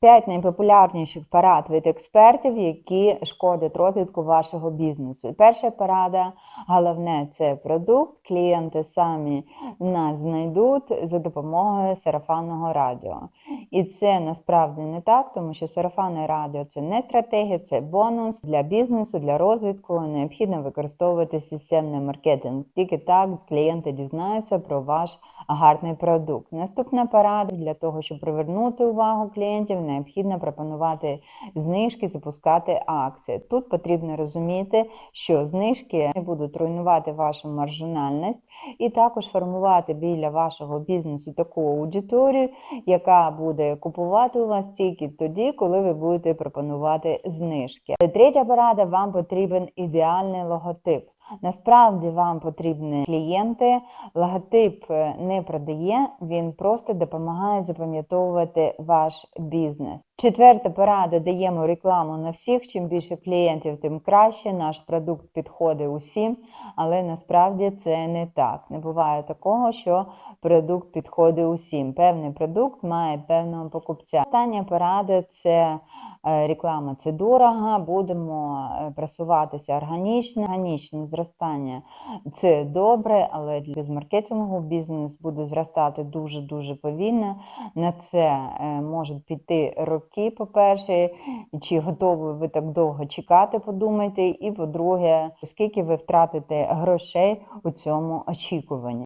П'ять найпопулярніших порад від експертів, які шкодять розвитку вашого бізнесу. І перша порада, головне це продукт. Клієнти самі нас знайдуть за допомогою сарафанного радіо. І це насправді не так, тому що сарафанне радіо це не стратегія, це бонус для бізнесу, для розвитку. Необхідно використовувати системний маркетинг. Тільки так клієнти дізнаються про ваш гарний продукт. Наступна порада для того, щоб привернути увагу клієнтів, необхідно пропонувати знижки, запускати акції. Тут потрібно розуміти, що знижки не будуть руйнувати вашу маржинальність і також формувати біля вашого бізнесу таку аудиторію, яка буде купувати у вас тільки тоді, коли ви будете пропонувати знижки. Третя порада: вам потрібен ідеальний логотип. Насправді вам потрібні клієнти. Логотип е, не продає, він просто допомагає запам'ятовувати ваш бізнес. Четверта порада: даємо рекламу на всіх. Чим більше клієнтів, тим краще. Наш продукт підходить усім, але насправді це не так. Не буває такого, що продукт підходить усім. Певний продукт має певного покупця. Остання порада це реклама. Це дорого. Будемо е, просуватися органічно. Органічне зростання це добре, але для маркетингового бізнес буде зростати дуже дуже повільно. На це е, можуть піти роки. По-перше, чи готові ви так довго чекати, подумайте. І по-друге, скільки ви втратите грошей у цьому очікуванні.